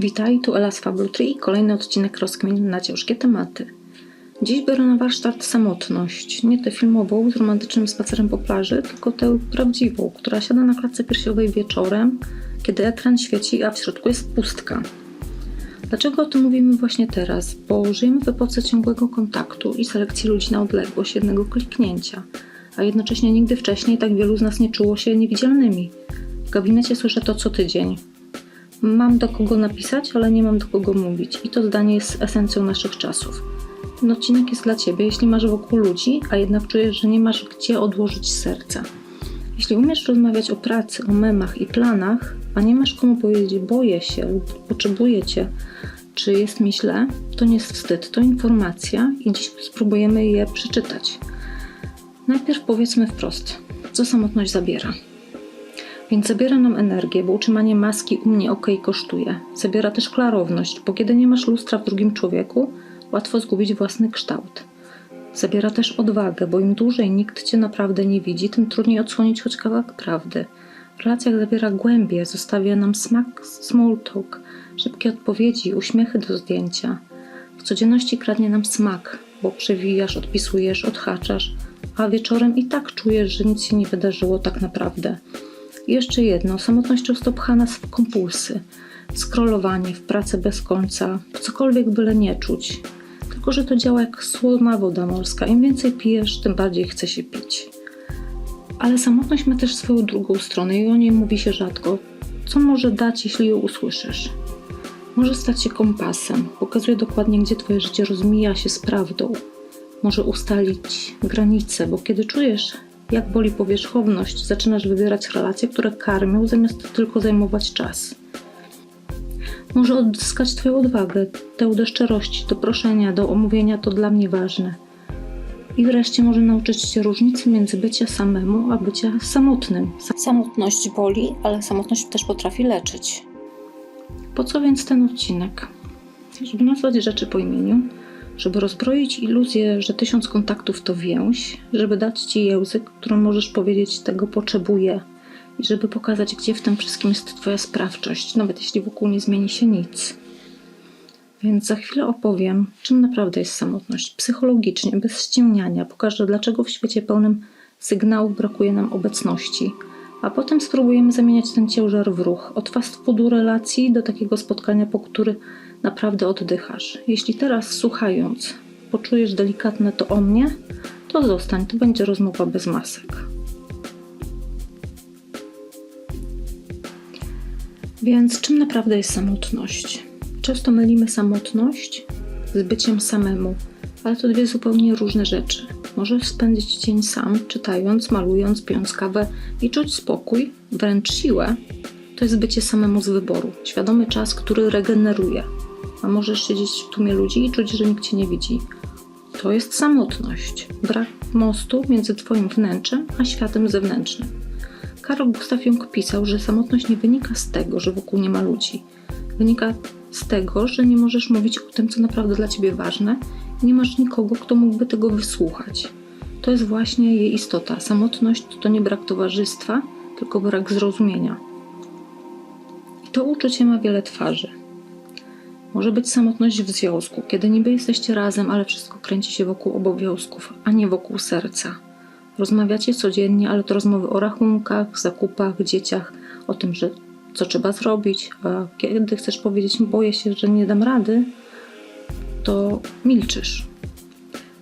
Witaj, tu Ela z Fabultry i kolejny odcinek rozkmin na ciężkie tematy. Dziś biorę na warsztat samotność. Nie tę filmową z romantycznym spacerem po plaży, tylko tę prawdziwą, która siada na klatce piersiowej wieczorem, kiedy ekran świeci, a w środku jest pustka. Dlaczego o tym mówimy właśnie teraz? Bo żyjemy w epoce ciągłego kontaktu i selekcji ludzi na odległość jednego kliknięcia, a jednocześnie nigdy wcześniej tak wielu z nas nie czuło się niewidzialnymi. W gabinecie słyszę to co tydzień. Mam do kogo napisać, ale nie mam do kogo mówić. I to zdanie jest esencją naszych czasów. Ten odcinek jest dla Ciebie, jeśli masz wokół ludzi, a jednak czujesz, że nie masz gdzie odłożyć serca. Jeśli umiesz rozmawiać o pracy, o memach i planach, a nie masz komu powiedzieć boję się lub potrzebuję Cię, czy jest mi źle, to nie jest wstyd, to informacja i dziś spróbujemy je przeczytać. Najpierw powiedzmy wprost, co samotność zabiera. Więc zabiera nam energię, bo utrzymanie maski u mnie ok kosztuje. Zabiera też klarowność, bo kiedy nie masz lustra w drugim człowieku, łatwo zgubić własny kształt. Zabiera też odwagę, bo im dłużej nikt cię naprawdę nie widzi, tym trudniej odsłonić choć kawałek prawdy. W relacjach zabiera głębie, zostawia nam smak small talk, szybkie odpowiedzi, uśmiechy do zdjęcia. W codzienności kradnie nam smak, bo przewijasz, odpisujesz, odhaczasz, a wieczorem i tak czujesz, że nic się nie wydarzyło tak naprawdę. Jeszcze jedno, samotność często pcha nas w kompulsy. Skrolowanie, w pracę bez końca, w cokolwiek byle nie czuć. Tylko, że to działa jak słona woda morska. Im więcej pijesz, tym bardziej chce się pić. Ale samotność ma też swoją drugą stronę i o niej mówi się rzadko. Co może dać, jeśli ją usłyszysz? Może stać się kompasem, pokazuje dokładnie, gdzie twoje życie rozmija się z prawdą. Może ustalić granice, bo kiedy czujesz, jak boli powierzchowność, zaczynasz wybierać relacje, które karmią, zamiast tylko zajmować czas. Może odzyskać Twoją odwagę, tę do szczerości, do proszenia, do omówienia to dla mnie ważne. I wreszcie może nauczyć Cię różnicy między bycia samemu, a bycia samotnym. Samotność boli, ale samotność też potrafi leczyć. Po co więc ten odcinek? Żeby nazwać rzeczy po imieniu, żeby rozbroić iluzję, że tysiąc kontaktów to więź, żeby dać Ci język, którym możesz powiedzieć tego potrzebuję i żeby pokazać, gdzie w tym wszystkim jest Twoja sprawczość, nawet jeśli wokół nie zmieni się nic. Więc za chwilę opowiem, czym naprawdę jest samotność. Psychologicznie, bez ściemniania, pokażę, dlaczego w świecie pełnym sygnałów brakuje nam obecności. A potem spróbujemy zamieniać ten ciężar w ruch. Od fast foodu relacji do takiego spotkania, po który naprawdę oddychasz. Jeśli teraz słuchając poczujesz delikatne to o mnie, to zostań, to będzie rozmowa bez masek. Więc czym naprawdę jest samotność? Często mylimy samotność z byciem samemu, ale to dwie zupełnie różne rzeczy. Możesz spędzić dzień sam, czytając, malując, pijąc kawę i czuć spokój, wręcz siłę. To jest bycie samemu z wyboru, świadomy czas, który regeneruje. Możesz siedzieć w tłumie ludzi i czuć, że nikt cię nie widzi. To jest samotność, brak mostu między twoim wnętrzem a światem zewnętrznym. Karol Gustav Jung pisał, że samotność nie wynika z tego, że wokół nie ma ludzi. Wynika z tego, że nie możesz mówić o tym, co naprawdę dla ciebie ważne i nie masz nikogo, kto mógłby tego wysłuchać. To jest właśnie jej istota. Samotność to nie brak towarzystwa, tylko brak zrozumienia. I to uczucie ma wiele twarzy. Może być samotność w związku, kiedy niby jesteście razem, ale wszystko kręci się wokół obowiązków, a nie wokół serca. Rozmawiacie codziennie, ale to rozmowy o rachunkach, zakupach, dzieciach, o tym, że co trzeba zrobić, a kiedy chcesz powiedzieć, boję się, że nie dam rady, to milczysz.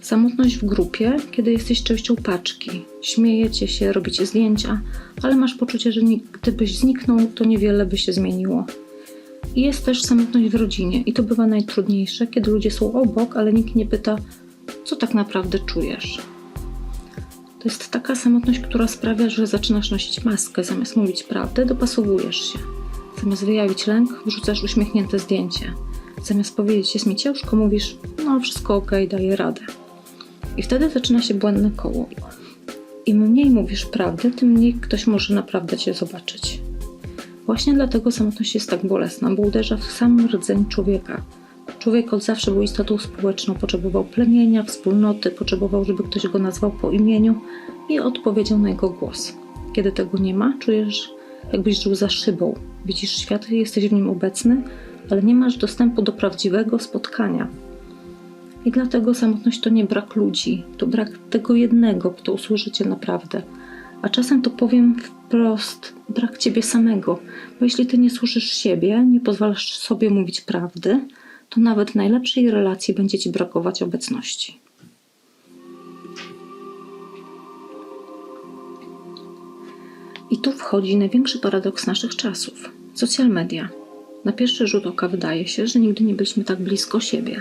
Samotność w grupie, kiedy jesteś częścią paczki. Śmiejecie się, robicie zdjęcia, ale masz poczucie, że gdybyś zniknął, to niewiele by się zmieniło. I jest też samotność w rodzinie, i to bywa najtrudniejsze, kiedy ludzie są obok, ale nikt nie pyta, co tak naprawdę czujesz. To jest taka samotność, która sprawia, że zaczynasz nosić maskę, zamiast mówić prawdę, dopasowujesz się. Zamiast wyjawić lęk, wrzucasz uśmiechnięte zdjęcie. Zamiast powiedzieć, jest mi ciężko, mówisz, no wszystko ok, daję radę. I wtedy zaczyna się błędne koło. Im mniej mówisz prawdy, tym mniej ktoś może naprawdę cię zobaczyć. Właśnie dlatego samotność jest tak bolesna, bo uderza w sam rdzeń człowieka. Człowiek od zawsze był istotą społeczną, potrzebował plemienia, wspólnoty, potrzebował, żeby ktoś go nazwał po imieniu i odpowiedział na jego głos. Kiedy tego nie ma, czujesz, jakbyś żył za szybą. Widzisz świat jesteś w nim obecny, ale nie masz dostępu do prawdziwego spotkania. I dlatego samotność to nie brak ludzi, to brak tego jednego, kto usłyszy cię naprawdę. A czasem to powiem wprost, brak ciebie samego, bo jeśli ty nie słyszysz siebie, nie pozwalasz sobie mówić prawdy, to nawet w najlepszej relacji będzie ci brakować obecności. I tu wchodzi największy paradoks naszych czasów social media. Na pierwszy rzut oka wydaje się, że nigdy nie byliśmy tak blisko siebie.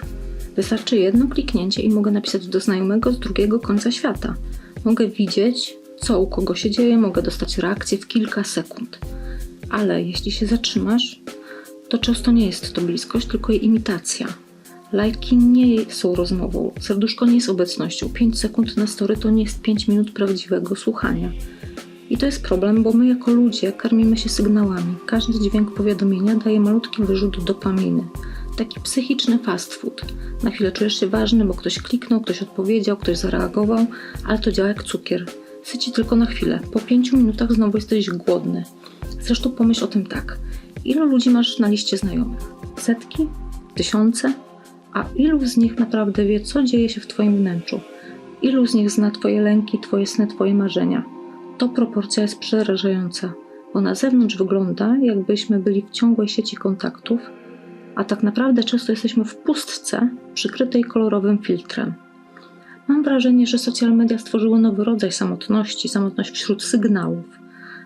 Wystarczy jedno kliknięcie i mogę napisać do znajomego z drugiego końca świata. Mogę widzieć, co u kogo się dzieje, mogę dostać reakcję w kilka sekund. Ale jeśli się zatrzymasz, to często nie jest to bliskość, tylko jej imitacja. Lajki nie są rozmową, serduszko nie jest obecnością. 5 sekund na story to nie jest 5 minut prawdziwego słuchania. I to jest problem, bo my jako ludzie karmimy się sygnałami. Każdy dźwięk powiadomienia daje malutki wyrzut dopaminy. Taki psychiczny fast food. Na chwilę czujesz się ważny, bo ktoś kliknął, ktoś odpowiedział, ktoś zareagował, ale to działa jak cukier. Syci tylko na chwilę. Po pięciu minutach znowu jesteś głodny. Zresztą pomyśl o tym tak. Ilu ludzi masz na liście znajomych? Setki? Tysiące? A ilu z nich naprawdę wie, co dzieje się w Twoim wnętrzu? Ilu z nich zna Twoje lęki, Twoje sny, Twoje marzenia? To proporcja jest przerażająca, bo na zewnątrz wygląda, jakbyśmy byli w ciągłej sieci kontaktów, a tak naprawdę często jesteśmy w pustce przykrytej kolorowym filtrem. Mam wrażenie, że social media stworzyły nowy rodzaj samotności, samotność wśród sygnałów.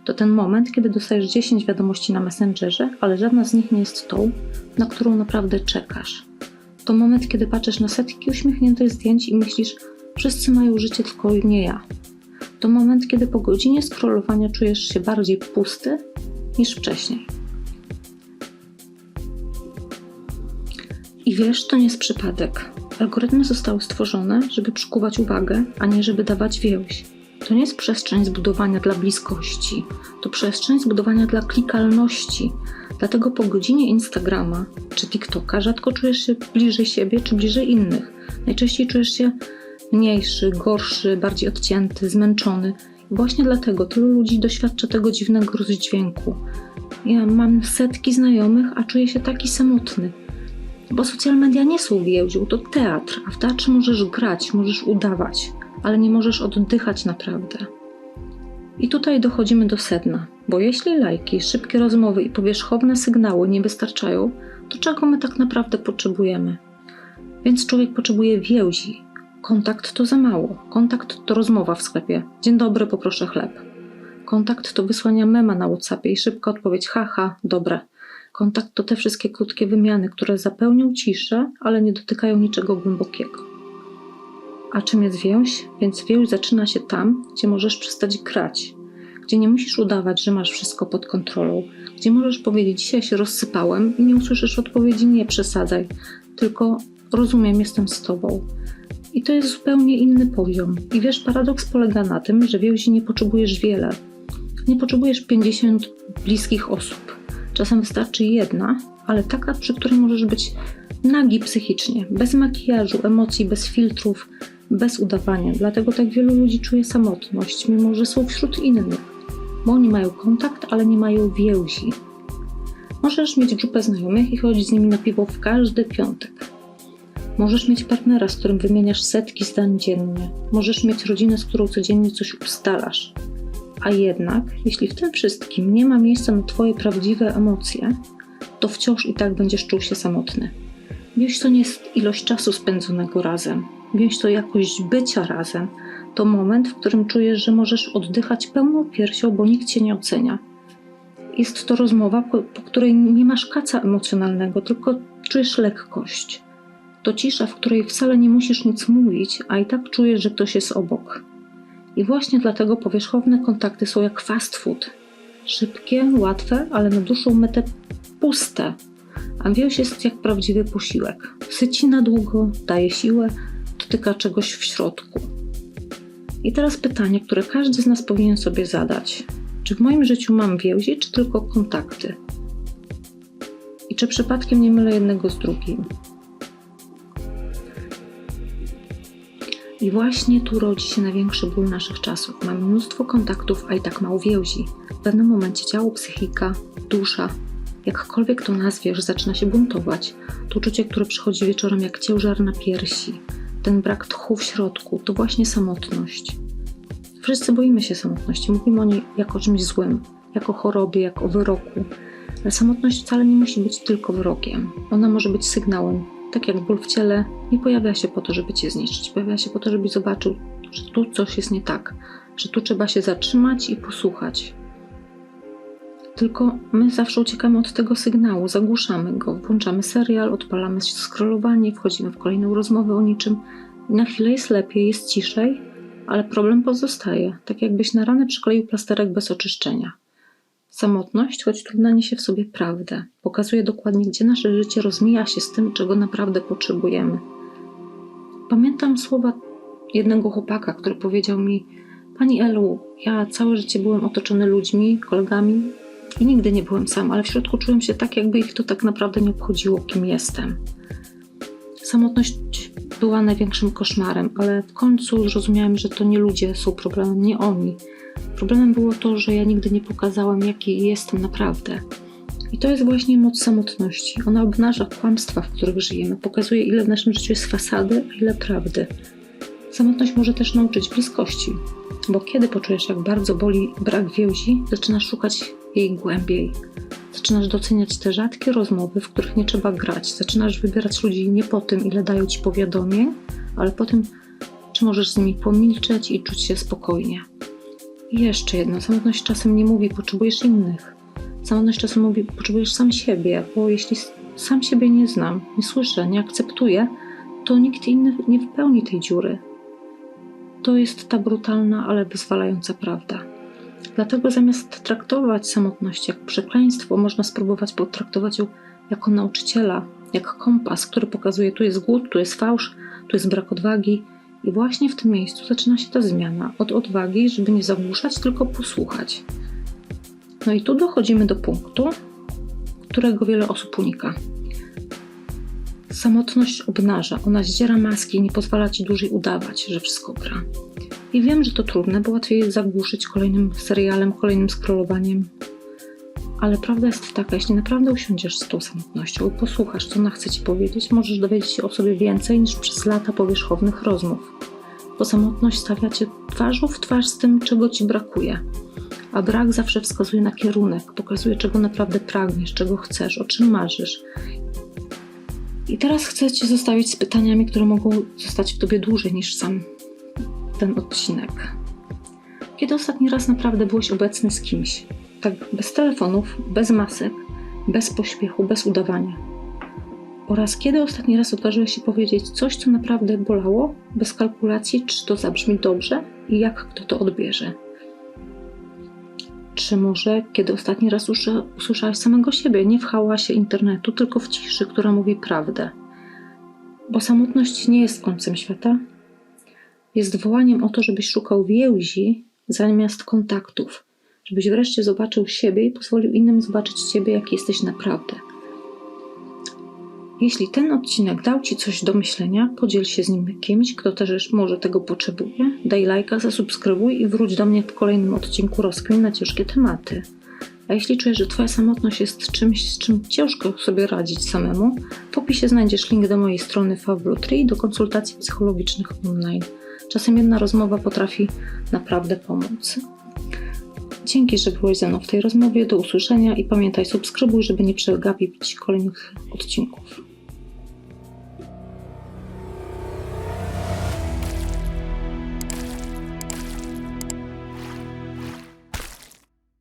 To ten moment, kiedy dostajesz 10 wiadomości na Messengerze, ale żadna z nich nie jest tą, na którą naprawdę czekasz. To moment, kiedy patrzysz na setki uśmiechniętych zdjęć i myślisz, wszyscy mają życie, tylko nie ja. To moment, kiedy po godzinie scrollowania czujesz się bardziej pusty niż wcześniej. I wiesz, to nie jest przypadek. Algorytmy zostały stworzone, żeby przykuwać uwagę, a nie żeby dawać więź. To nie jest przestrzeń zbudowania dla bliskości, to przestrzeń zbudowania dla klikalności. Dlatego po godzinie Instagrama czy TikToka rzadko czujesz się bliżej siebie czy bliżej innych. Najczęściej czujesz się mniejszy, gorszy, bardziej odcięty, zmęczony. I właśnie dlatego tylu ludzi doświadcza tego dziwnego rozdźwięku. Ja mam setki znajomych, a czuję się taki samotny. Bo social media nie są więzią, to teatr, a w teatrze możesz grać, możesz udawać, ale nie możesz oddychać naprawdę. I tutaj dochodzimy do sedna, bo jeśli lajki, szybkie rozmowy i powierzchowne sygnały nie wystarczają, to czego my tak naprawdę potrzebujemy? Więc człowiek potrzebuje więzi. Kontakt to za mało. Kontakt to rozmowa w sklepie. Dzień dobry, poproszę chleb. Kontakt to wysłania mema na WhatsAppie i szybka odpowiedź haha, dobre. Kontakt to te wszystkie krótkie wymiany, które zapełnią ciszę, ale nie dotykają niczego głębokiego. A czym jest więź? Więc więź zaczyna się tam, gdzie możesz przestać grać, gdzie nie musisz udawać, że masz wszystko pod kontrolą, gdzie możesz powiedzieć: Dzisiaj się rozsypałem i nie usłyszysz odpowiedzi: Nie przesadzaj, tylko rozumiem, jestem z tobą. I to jest zupełnie inny poziom. I wiesz, paradoks polega na tym, że więzi nie potrzebujesz wiele. Nie potrzebujesz 50 bliskich osób. Czasem wystarczy jedna, ale taka, przy której możesz być nagi psychicznie, bez makijażu, emocji, bez filtrów, bez udawania. Dlatego tak wielu ludzi czuje samotność, mimo że są wśród innych, bo oni mają kontakt, ale nie mają więzi. Możesz mieć grupę znajomych i chodzić z nimi na piwo w każdy piątek. Możesz mieć partnera, z którym wymieniasz setki zdań dziennie. Możesz mieć rodzinę, z którą codziennie coś ustalasz. A jednak, jeśli w tym wszystkim nie ma miejsca na Twoje prawdziwe emocje, to wciąż i tak będziesz czuł się samotny. Więź to nie jest ilość czasu spędzonego razem. Więź to jakość bycia razem. To moment, w którym czujesz, że możesz oddychać pełną piersią, bo nikt Cię nie ocenia. Jest to rozmowa, po, po której nie masz kaca emocjonalnego, tylko czujesz lekkość. To cisza, w której wcale nie musisz nic mówić, a i tak czujesz, że ktoś jest obok. I właśnie dlatego powierzchowne kontakty są jak fast food. Szybkie, łatwe, ale na dłuższą metę puste. A więź jest jak prawdziwy posiłek. Syci na długo, daje siłę, dotyka czegoś w środku. I teraz pytanie, które każdy z nas powinien sobie zadać. Czy w moim życiu mam więzi, czy tylko kontakty? I czy przypadkiem nie mylę jednego z drugim? I właśnie tu rodzi się największy ból naszych czasów. Mamy mnóstwo kontaktów, a i tak mało więzi. W pewnym momencie ciało, psychika, dusza Jakkolwiek to nazwiesz, zaczyna się buntować. To uczucie, które przychodzi wieczorem jak ciężar na piersi. Ten brak tchu w środku to właśnie samotność. Wszyscy boimy się samotności. Mówimy o niej jako o czymś złym, jako chorobie, jak o wyroku. Ale samotność wcale nie musi być tylko wyrokiem. Ona może być sygnałem. Tak jak ból w ciele nie pojawia się po to, żeby cię zniszczyć. Pojawia się po to, żebyś zobaczył, że tu coś jest nie tak, że tu trzeba się zatrzymać i posłuchać. Tylko my zawsze uciekamy od tego sygnału, zagłuszamy go, włączamy serial, odpalamy scrollowanie, wchodzimy w kolejną rozmowę o niczym na chwilę jest lepiej, jest ciszej, ale problem pozostaje, tak jakbyś na ranę przykleił plasterek bez oczyszczenia. Samotność, choć trudna, niesie w sobie prawdę. Pokazuje dokładnie, gdzie nasze życie rozmija się z tym, czego naprawdę potrzebujemy. Pamiętam słowa jednego chłopaka, który powiedział mi: Pani Elu, ja całe życie byłem otoczony ludźmi, kolegami i nigdy nie byłem sam, ale w środku czułem się tak, jakby ich to tak naprawdę nie obchodziło, kim jestem. Samotność była największym koszmarem, ale w końcu zrozumiałem, że to nie ludzie są problemem, nie oni. Problemem było to, że ja nigdy nie pokazałem, jaki jestem naprawdę. I to jest właśnie moc samotności. Ona obnaża kłamstwa, w których żyjemy, pokazuje, ile w naszym życiu jest fasady, a ile prawdy. Samotność może też nauczyć bliskości, bo kiedy poczujesz, jak bardzo boli brak więzi, zaczynasz szukać jej głębiej. Zaczynasz doceniać te rzadkie rozmowy, w których nie trzeba grać. Zaczynasz wybierać ludzi nie po tym, ile dają ci powiadomień, ale po tym, czy możesz z nimi pomilczeć i czuć się spokojnie. Jeszcze jedno, samotność czasem nie mówi, potrzebujesz innych. Samotność czasem mówi, potrzebujesz sam siebie, bo jeśli sam siebie nie znam, nie słyszę, nie akceptuję, to nikt inny nie wypełni tej dziury. To jest ta brutalna, ale wyzwalająca prawda. Dlatego zamiast traktować samotność jak przekleństwo, można spróbować potraktować ją jako nauczyciela, jak kompas, który pokazuje, tu jest głód, tu jest fałsz, tu jest brak odwagi. I właśnie w tym miejscu zaczyna się ta zmiana od odwagi, żeby nie zagłuszać, tylko posłuchać. No i tu dochodzimy do punktu, którego wiele osób unika. Samotność obnaża, ona zdziera maski i nie pozwala ci dłużej udawać, że wszystko gra. I wiem, że to trudne, bo łatwiej jest zagłuszyć kolejnym serialem, kolejnym scrollowaniem. Ale prawda jest taka, jeśli naprawdę usiądziesz z tą samotnością i posłuchasz, co ona chce ci powiedzieć, możesz dowiedzieć się o sobie więcej niż przez lata powierzchownych rozmów. Bo samotność stawia cię twarzą w twarz z tym, czego ci brakuje. A brak zawsze wskazuje na kierunek, pokazuje, czego naprawdę pragniesz, czego chcesz, o czym marzysz. I teraz chcę Cię zostawić z pytaniami, które mogą zostać w Tobie dłużej niż sam ten odcinek. Kiedy ostatni raz naprawdę byłeś obecny z kimś? Tak bez telefonów, bez masek, bez pośpiechu, bez udawania. Oraz kiedy ostatni raz odważyłeś się powiedzieć coś, co naprawdę bolało, bez kalkulacji, czy to zabrzmi dobrze i jak kto to odbierze. Czy może kiedy ostatni raz usłyszałeś samego siebie, nie w hałasie internetu, tylko w ciszy, która mówi prawdę? Bo samotność nie jest końcem świata, jest wołaniem o to, żebyś szukał więzi zamiast kontaktów, żebyś wreszcie zobaczył siebie i pozwolił innym zobaczyć ciebie, jaki jesteś naprawdę. Jeśli ten odcinek dał Ci coś do myślenia, podziel się z nim kimś, kto też może tego potrzebuje. Daj lajka, zasubskrybuj i wróć do mnie w kolejnym odcinku Rozkmin na ciężkie tematy. A jeśli czujesz, że Twoja samotność jest czymś, z czym ciężko sobie radzić samemu, w opisie znajdziesz link do mojej strony Favrotry i do konsultacji psychologicznych online. Czasem jedna rozmowa potrafi naprawdę pomóc. Dzięki, że byłeś ze mną w tej rozmowie. Do usłyszenia i pamiętaj, subskrybuj, żeby nie przegapić kolejnych odcinków.